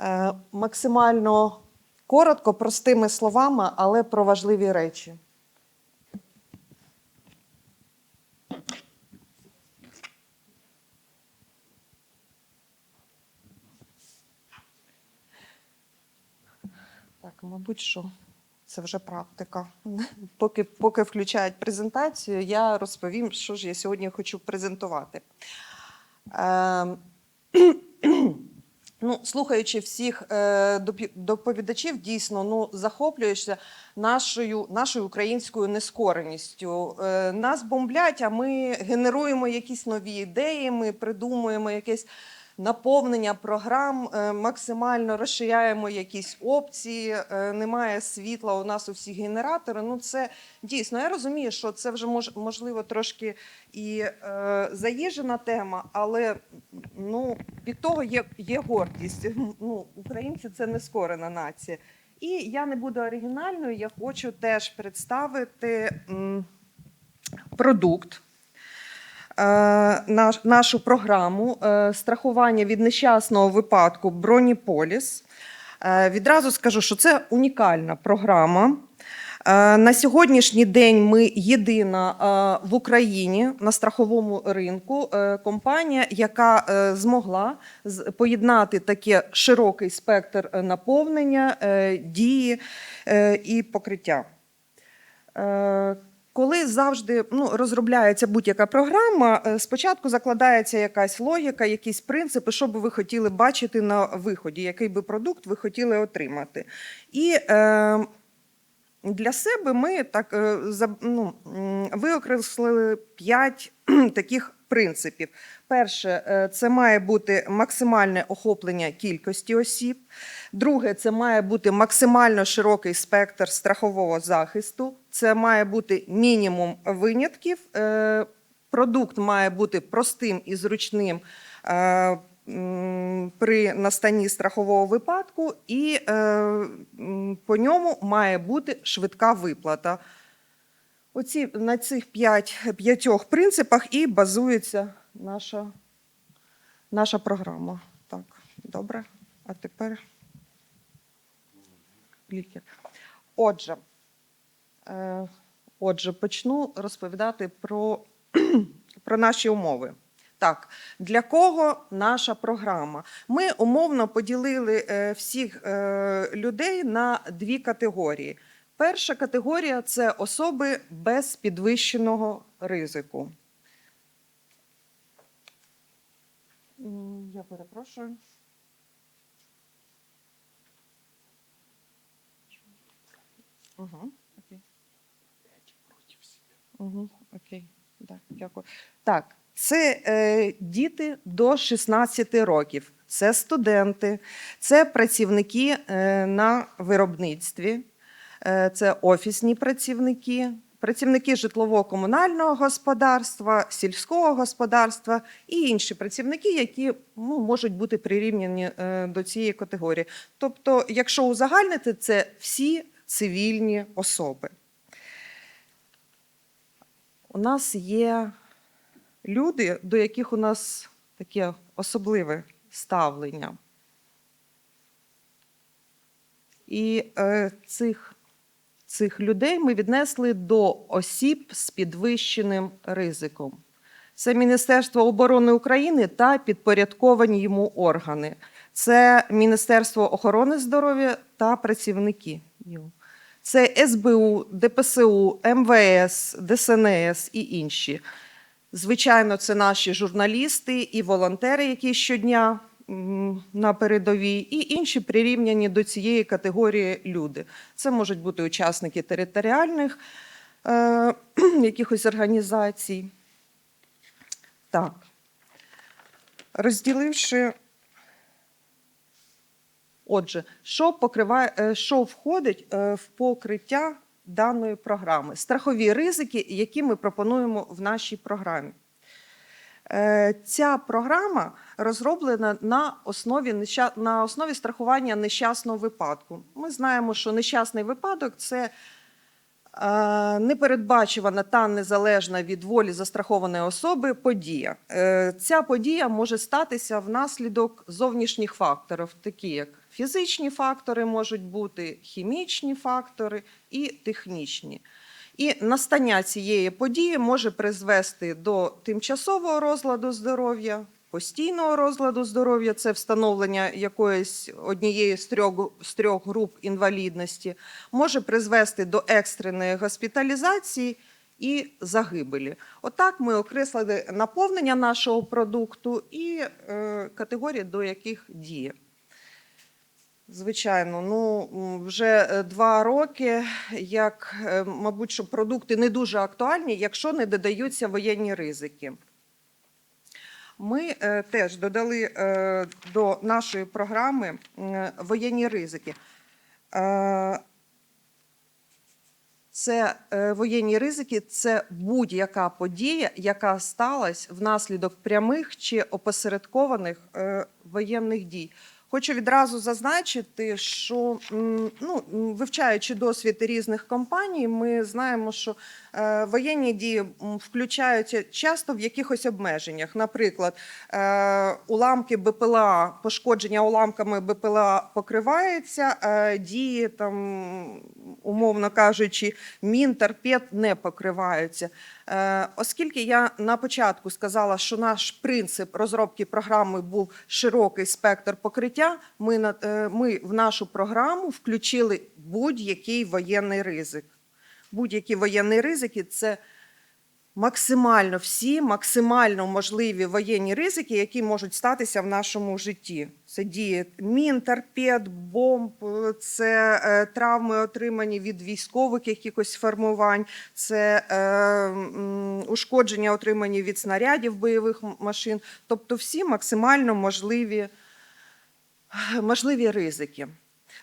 Е, Максимально коротко, простими словами, але про важливі речі. Так, мабуть, що це вже практика. Поки, поки включають презентацію, я розповім, що ж я сьогодні хочу презентувати. Ем, Ну, слухаючи всіх е, доповідачів, дійсно ну, захоплюєшся нашою, нашою українською нескореністю. Е, нас бомблять, а ми генеруємо якісь нові ідеї, ми придумуємо якесь наповнення програм, е, максимально розширяємо якісь опції, е, немає світла у нас у всіх генератори. Ну, це дійсно, я розумію, що це вже мож, можливо трошки і е, заїжджена тема, але ну, від того є, є гордість. Ну, українці це не скорена нація. І я не буду оригінальною, я хочу теж представити м, продукт. Е, наш- нашу програму е, страхування від нещасного випадку Броніполіс. Е, Відразу скажу, що це унікальна програма. На сьогоднішній день ми єдина в Україні на страховому ринку компанія, яка змогла поєднати таке широкий спектр наповнення, дії і покриття. Коли завжди ну, розробляється будь-яка програма, е, спочатку закладається якась логіка, якісь принципи, що би ви хотіли бачити на виході, який би продукт ви хотіли отримати. І е, для себе ми так е, ну, виокреслили п'ять таких принципів. Перше, е, це має бути максимальне охоплення кількості осіб. Друге, це має бути максимально широкий спектр страхового захисту. Це має бути мінімум винятків. Е, Продукт має бути простим і зручним е, при настанні страхового випадку, і е, по ньому має бути швидка виплата. Оці, на цих п'ять, п'ятьох принципах і базується наша, наша програма. Так, добре. А тепер лікар. Отже, е, отже, почну розповідати про, про наші умови. Так, для кого наша програма? Ми умовно поділили е, всіх е, людей на дві категорії. Перша категорія це особи без підвищеного ризику. Я перепрошую. Угу, окей. Угу, окей. Так, дякую. Так, це е, діти до 16 років. Це студенти, це працівники е, на виробництві, е, це офісні працівники, працівники житлово-комунального господарства, сільського господарства і інші працівники, які ну, можуть бути прирівняні е, до цієї категорії. Тобто, якщо узагальнити, це всі цивільні особи. У нас є люди, до яких у нас таке особливе ставлення. І е, цих, цих людей ми віднесли до осіб з підвищеним ризиком. Це Міністерство оборони України та підпорядковані йому органи. Це Міністерство охорони здоров'я та працівники. його. Це СБУ, ДПСУ, МВС, ДСНС і інші. Звичайно, це наші журналісти і волонтери, які щодня на передовій, і інші прирівняні до цієї категорії люди. Це можуть бути учасники територіальних е, якихось організацій. Так. Розділивши. Отже, що покриває, е, що входить е, в покриття даної програми? Страхові ризики, які ми пропонуємо в нашій програмі. Е, Ця програма розроблена на основі, на основі страхування нещасного випадку. Ми знаємо, що нещасний випадок це Непередбачувана та незалежна від волі застрахованої особи подія. Е, Ця подія може статися внаслідок зовнішніх факторів, такі як фізичні фактори можуть бути, хімічні фактори і технічні. І настання цієї події може призвести до тимчасового розладу здоров'я, постійного розладу здоров'я це встановлення якоїсь однієї з трьох, з трьох груп інвалідності, може призвести до екстреної госпіталізації і загибелі. Отак ми окреслили наповнення нашого продукту і е, категорії, до яких діє. Звичайно, ну вже е, два роки, як, е, мабуть, що продукти не дуже актуальні, якщо не додаються воєнні ризики. Ми е, теж додали е, до нашої програми воєнні ризики. Е, це воєнні ризики, це будь-яка подія, яка сталася внаслідок прямих чи опосередкованих воєнних дій. Хочу відразу зазначити, що ну, вивчаючи досвід різних компаній, ми знаємо, що е, воєнні дії включаються часто в якихось обмеженнях. Наприклад, е, уламки БПЛА, пошкодження уламками БПЛА покривається, е, дії там, умовно кажучи, мін, торпед не покриваються. Оскільки я на початку сказала, що наш принцип розробки програми був широкий спектр покриття, ми, е, ми в нашу програму включили будь-який воєнний ризик. Будь-які воєнні ризики це максимально всі максимально можливі воєнні ризики, які можуть статися в нашому житті. Це дії мін, торпед, бомб, е, це е, травми, отримані від військових якихось формувань, це е, ушкодження, отримані від снарядів бойових машин. Тобто всі максимально можливі, можливі ризики.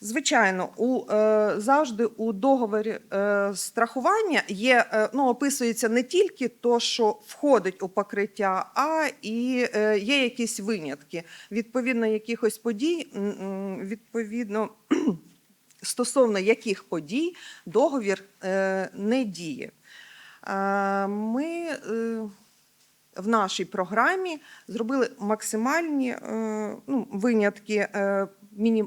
Звичайно, у е, завжди у договорі е, страхування є е, ну, описується не тільки то, що входить у покриття, а і є якісь винятки. Відповідно, якихось подій, відповідно стосовно яких подій договір не діє. Ми в нашій програмі зробили максимальні е, ну, винятки, е,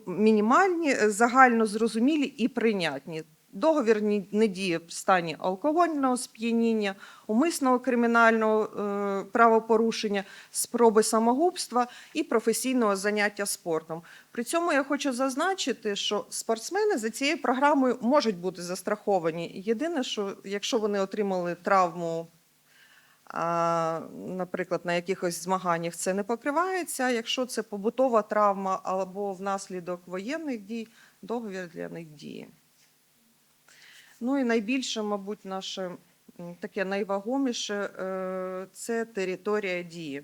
мінімальні, е, загально зрозумілі і прийнятні. Договір не діє в стані алкогольного сп'яніння, умисного кримінального правопорушення, спроби самогубства і професійного заняття спортом. При цьому я хочу зазначити, що спортсмени за цією програмою можуть бути застраховані. Єдине, що якщо вони отримали травму наприклад, на якихось змаганнях це не покривається. Якщо це побутова травма або внаслідок воєнних дій, договір для них діє. Ну і найбільше, мабуть, наше таке найвагоміше е, це територія дії.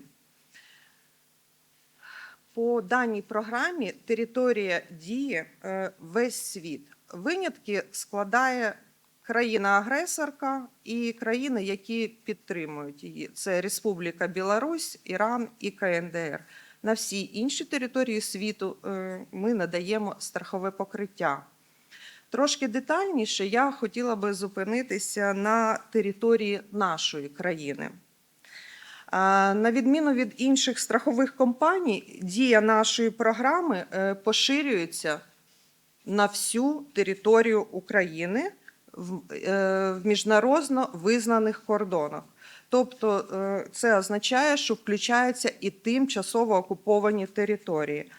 По даній програмі територія дії е, весь світ. Винятки складає країна-агресорка і країни, які підтримують її. Це Республіка Білорусь, Іран і КНДР. На всі інші території світу е, ми надаємо страхове покриття. Трошки детальніше я хотіла би зупинитися на території нашої країни. На відміну від інших страхових компаній, дія нашої програми е, поширюється на всю територію України в, е, міжнародно визнаних кордонах. Тобто е, це означає, що включаються і тимчасово окуповані території.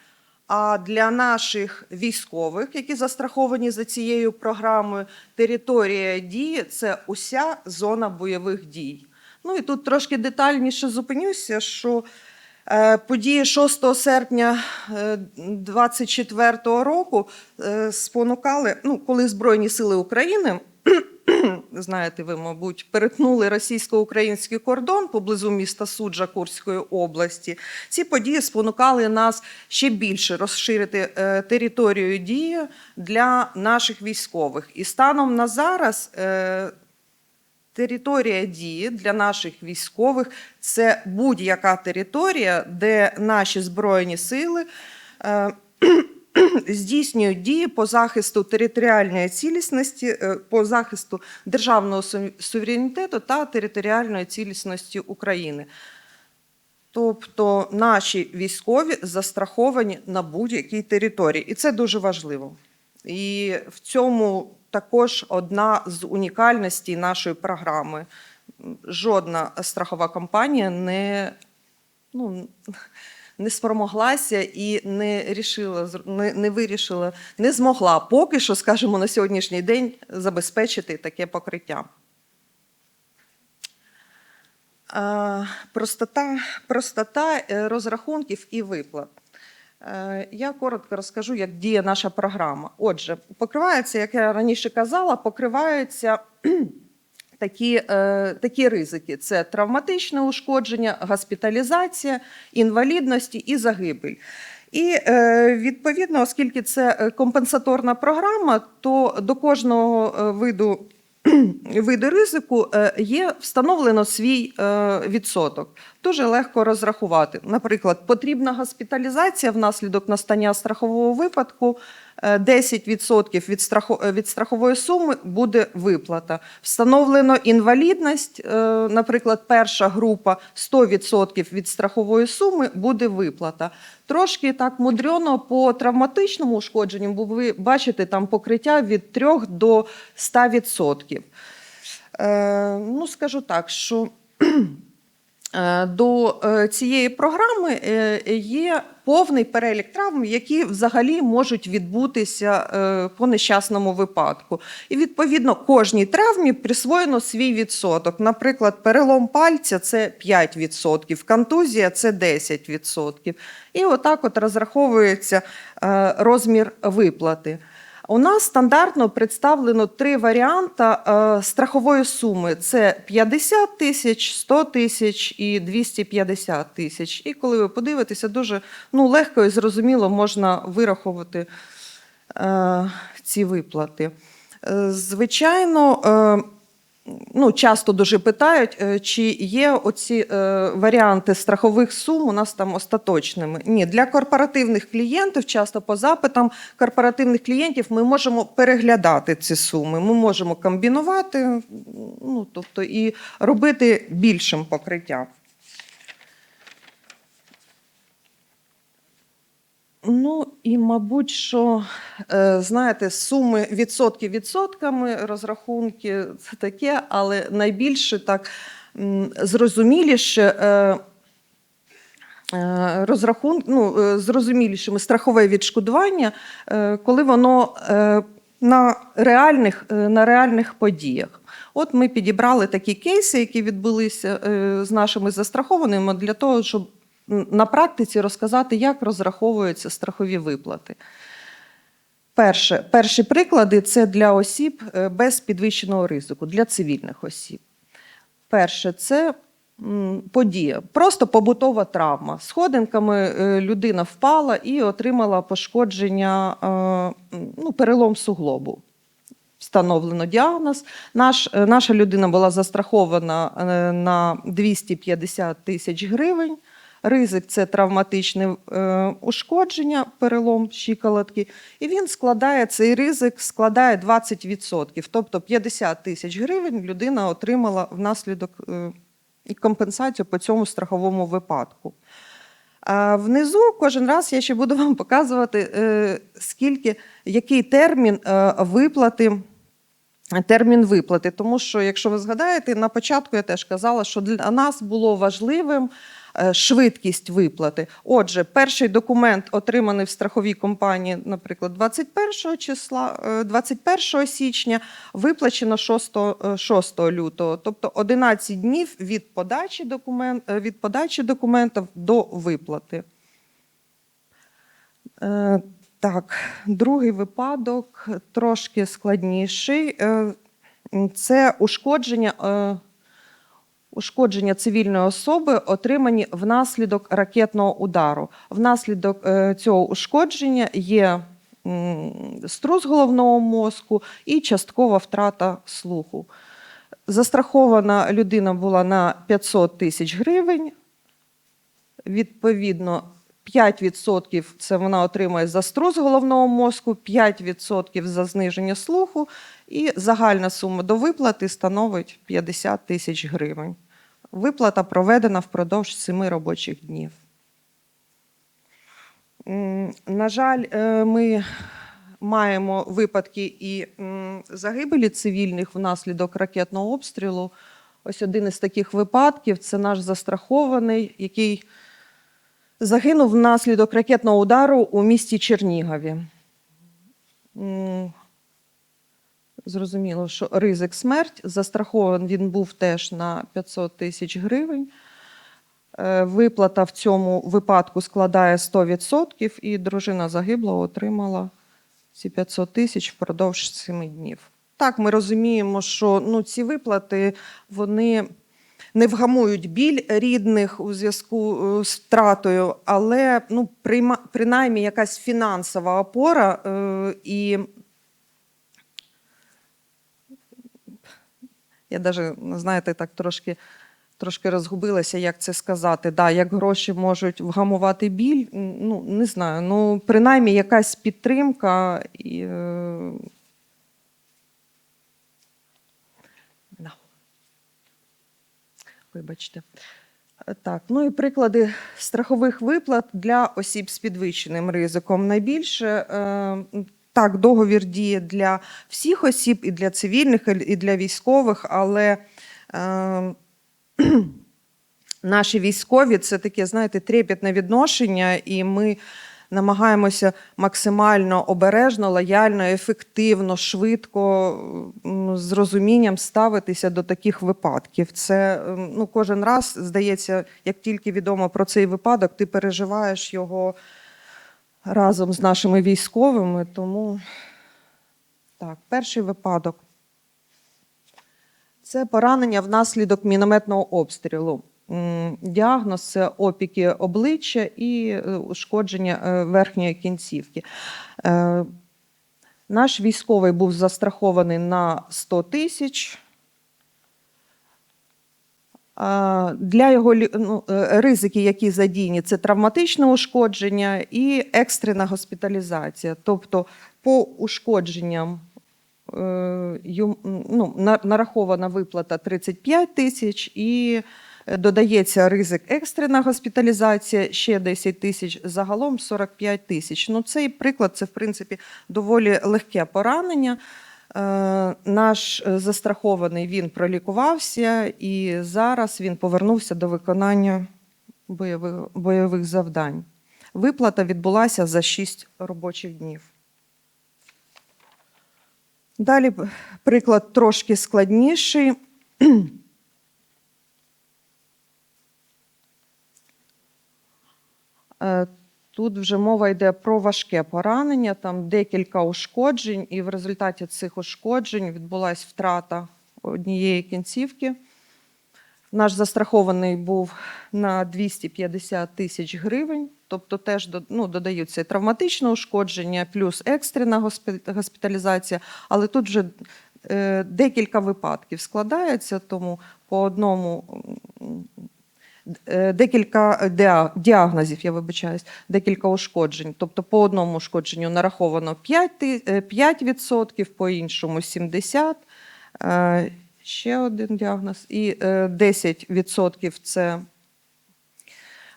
А для наших військових, які застраховані за цією програмою, територія дії це уся зона бойових дій. Ну і тут трошки детальніше зупинюся, що е, події 6 серпня 2024 року спонукали, ну, коли Збройні Сили України. Знаєте, ви, мабуть, перетнули російсько-український кордон поблизу міста Суджа Курської області. Ці події спонукали нас ще більше розширити е, територію дії для наших військових. І станом на зараз е, територія дії для наших військових це будь-яка територія, де наші збройні сили е, здійснюють дії по захисту територіальної цілісності, е, по захисту державного суверенітету та територіальної цілісності України. Тобто наші військові застраховані на будь-якій території, і це дуже важливо. І в цьому також одна з унікальностей нашої програми. Жодна страхова компанія не, ну, не спромоглася і не, рішила, не, не вирішила, не змогла поки що, скажімо, на сьогоднішній день забезпечити таке покриття. Простота, простота е, розрахунків і виплат. Е, Я коротко розкажу, як діє наша програма. Отже, покривається, як я раніше казала, покриваються такі, е, такі ризики: це травматичне ушкодження, госпіталізація, інвалідності і загибель. І е, відповідно, оскільки це е, компенсаторна програма, то до кожного виду виду ризику е, є встановлено свій е, відсоток. Дуже легко розрахувати. Наприклад, потрібна госпіталізація внаслідок настання страхового випадку. е, 10% від, страху, е, від страхової суми буде виплата. Встановлено інвалідність, е, наприклад, перша група 100% від страхової суми буде виплата. Трошки так мудрено по травматичному ушкодженню, бо ви бачите там покриття від 3 до 100%. Е, ну, скажу так, що е, до е, цієї програми е, є повний перелік травм, які взагалі можуть відбутися е, по нещасному випадку. І відповідно кожній травмі присвоєно свій відсоток. Наприклад, перелом пальця це 5%, контузія це 10%. І отак от розраховується е, розмір виплати. У нас стандартно представлено три варіанти е, страхової суми: це 50 тисяч, 100 тисяч і 250 тисяч. І коли ви подивитеся, дуже ну, легко і зрозуміло можна вирахувати е, ці виплати. Е, Звичайно, ну, часто дуже питають, е, чи є оці е, варіанти страхових сум у нас там остаточними. Ні, для корпоративних клієнтів, часто по запитам корпоративних клієнтів, ми можемо переглядати ці суми. Ми можемо комбінувати, ну, тобто і робити більшим покриттям. Ну і мабуть, що е, знаєте, суми відсотки відсотками, розрахунки це таке, але найбільше так зрозуміліше. Е, е, ну, е, зрозумілішими страхове відшкодування, коли воно на реальних, на реальних подіях. От ми підібрали такі кейси, які відбулися з нашими застрахованими, для того, щоб на практиці розказати, як розраховуються страхові виплати. Перше, перші приклади це для осіб е, без підвищеного ризику, для цивільних осіб. Перше, це подія, просто побутова травма. Сходинками е, людина впала і отримала пошкодження, е, ну, перелом суглобу. Встановлено діагноз. Наш, наша людина була застрахована на 250 тисяч гривень. Ризик це травматичне е, ушкодження, перелом щиколотки. І він складає цей ризик складає 20%. Тобто 50 тисяч гривень людина отримала внаслідок е, компенсацію по цьому страховому випадку. А внизу кожен раз я ще буду вам показувати, е, скільки, який термін виплати. Термін виплати, тому що, якщо ви згадаєте, на початку я теж казала, що для нас було важливим швидкість виплати. Отже, перший документ отриманий в страховій компанії, наприклад, 21 числа, е, 21 січня, виплачено 6, е, 6 лютого, тобто 11 днів від подачі, документ, е, від подачі документів до виплати. Е, Так, другий випадок трошки складніший. Е, Це ушкодження, е, ушкодження цивільної особи, отримані внаслідок ракетного удару. Внаслідок е, цього ушкодження є струс головного мозку і часткова втрата слуху. Застрахована людина була на 500 тисяч гривень. Відповідно, 5% це вона отримує за струс головного мозку, 5% за зниження слуху, і загальна сума до виплати становить 50 тисяч гривень. Виплата проведена впродовж 7 робочих днів. На жаль, е, ми маємо випадки і загибелі цивільних внаслідок ракетного обстрілу. Ось один із таких випадків це наш застрахований, який загинув внаслідок ракетного удару у місті Чернігові. Зрозуміло, що ризик смерть. Застрахований він був теж на 500 тисяч гривень. Е, Виплата в цьому випадку складає 100%, і дружина загиблого отримала ці 500 тисяч впродовж 7 днів. Так, ми розуміємо, що ну, ці виплати вони не вгамують біль рідних у зв'язку е, з втратою, але ну, принаймні якась фінансова опора е, і я навіть, знаєте, так трошки, трошки розгубилася, як це сказати. Да, як гроші можуть вгамувати біль, ну не знаю. Ну, принаймні якась підтримка. І, е... да. Вибачте. Так, ну і приклади страхових виплат для осіб з підвищеним ризиком. Найбільше е, так, договір діє для всіх осіб, і для цивільних, і для військових, але е, наші військові це таке, знаєте, трепетне відношення, і ми намагаємося максимально обережно, лояльно, ефективно, швидко, з розумінням ставитися до таких випадків. Це ну, кожен раз здається, як тільки відомо про цей випадок, ти переживаєш його разом з нашими військовими. Тому так, перший випадок. Це поранення внаслідок мінометного обстрілу. Діагноз це опіки обличчя і е, ушкодження е, верхньої кінцівки. Е, Наш військовий був застрахований на 100 тисяч. Для його ну, е, ризики, які задіяні, це травматичне ушкодження і екстрена госпіталізація. Тобто, по ушкодженням е, ну, на- нарахована виплата 35 тисяч і е, додається ризик екстрена госпіталізація ще 10 тисяч, загалом 45 тисяч. Ну, цей приклад це, в принципі, доволі легке поранення. Е, Наш е, застрахований він пролікувався, і зараз він повернувся до виконання бойових, бойових завдань. Виплата відбулася за 6 робочих днів. Далі приклад трошки складніший. Тут вже мова йде про важке поранення, там декілька ушкоджень, і в результаті цих ушкоджень відбулася втрата однієї кінцівки. Наш застрахований був на 250 тисяч гривень, тобто теж ну, додаються травматичне ушкодження, плюс екстрена госпіталізація, але тут вже е, декілька випадків складається, тому по одному декілька діагнозів, я вибачаюсь, декілька ушкоджень. Тобто по одному ушкодженню нараховано 5, ти- е, 5% по іншому 70%. Е, Ще один діагноз. І е, 10% це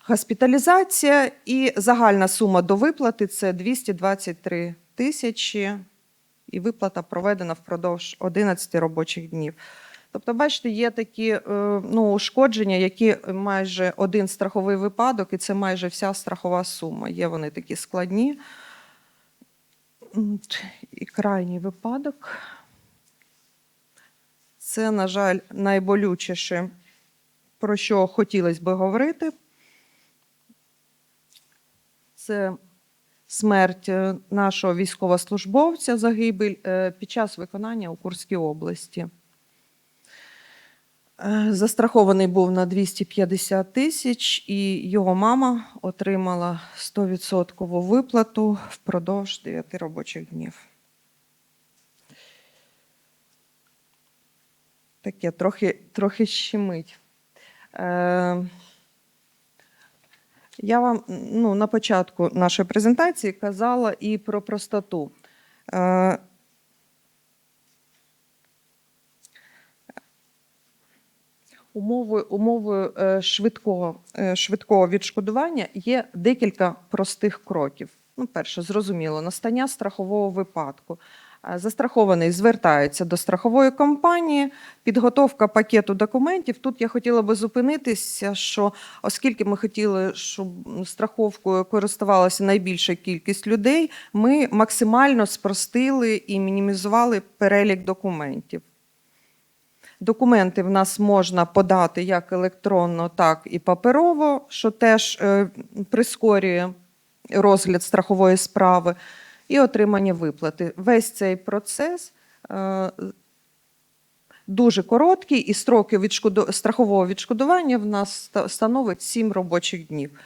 госпіталізація, і загальна сума до виплати це 223 тисячі, і виплата проведена впродовж 11 робочих днів. Тобто, бачите, є такі е, ну, ушкодження, які майже один страховий випадок, і це майже вся страхова сума. Є вони такі складні. І крайній випадок. Це, на жаль, найболючіше, про що хотілося би говорити. Це смерть е, нашого військовослужбовця, загибель е, під час виконання у Курській області. Е, Застрахований був на 250 тисяч, і його мама отримала 100% виплату впродовж 9 робочих днів. Таке трохи, трохи щемить. Е, Я вам ну, на початку нашої презентації казала і про простоту. Е, Умовою, умовою е, швидкого, е, швидкого відшкодування є декілька простих кроків. Ну, перше, зрозуміло, настання страхового випадку. Е, Застрахований звертається до страхової компанії, підготовка пакету документів. Тут я хотіла би зупинитися, що оскільки ми хотіли, щоб страховкою користувалася найбільша кількість людей, ми максимально спростили і мінімізували перелік документів. Документи в нас можна подати як електронно, так і паперово, що теж е, прискорює розгляд страхової справи і отримання виплати. Весь цей процес е, дуже короткий, і строки відшкоду... страхового відшкодування в нас становить 7 робочих днів.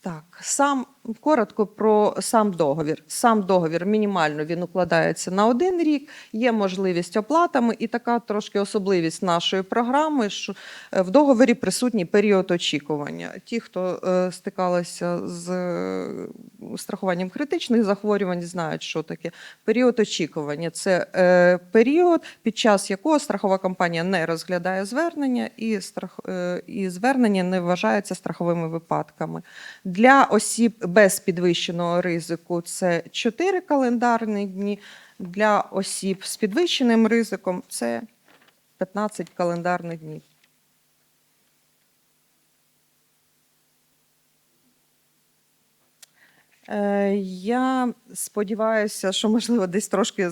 Так, сам коротко про сам договір. Сам договір мінімально він укладається на один рік. Є можливість оплатами, і така трошки особливість нашої програми, що е, в договорі присутній період очікування. Ті, хто е, стикалися з е, страхуванням критичних захворювань, знають, що таке період очікування. Це період, під час якого страхова компанія не розглядає звернення, і страх і звернення не вважається страховими випадками. Для осіб без підвищеного ризику це 4 календарні дні. Для осіб з підвищеним ризиком це 15 календарних днів. Я сподіваюся, що можливо десь трошки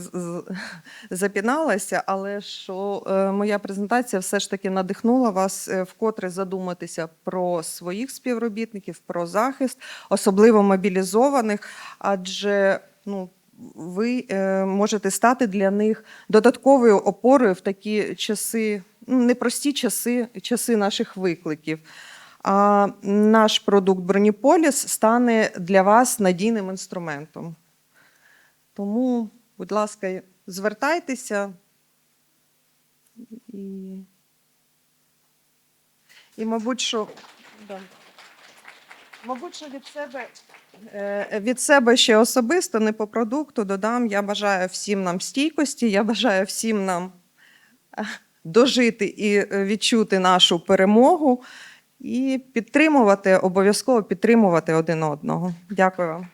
запіналася, але що е, моя презентація все ж таки надихнула вас е, вкотре задуматися про своїх співробітників, про захист, особливо мобілізованих, адже ну. Ви е, можете стати для них додатковою опорою в такі часи, ну, непрості часи, часи наших викликів. А наш продукт Броніполіс стане для вас надійним інструментом. Тому, будь ласка, звертайтеся і, і мабуть, що, да. мабуть, що від себе. Е, Від себе ще особисто, не по продукту, додам. Я бажаю всім нам стійкості, я бажаю всім нам е, дожити і е, відчути нашу перемогу і підтримувати, обов'язково підтримувати один одного. Дякую вам.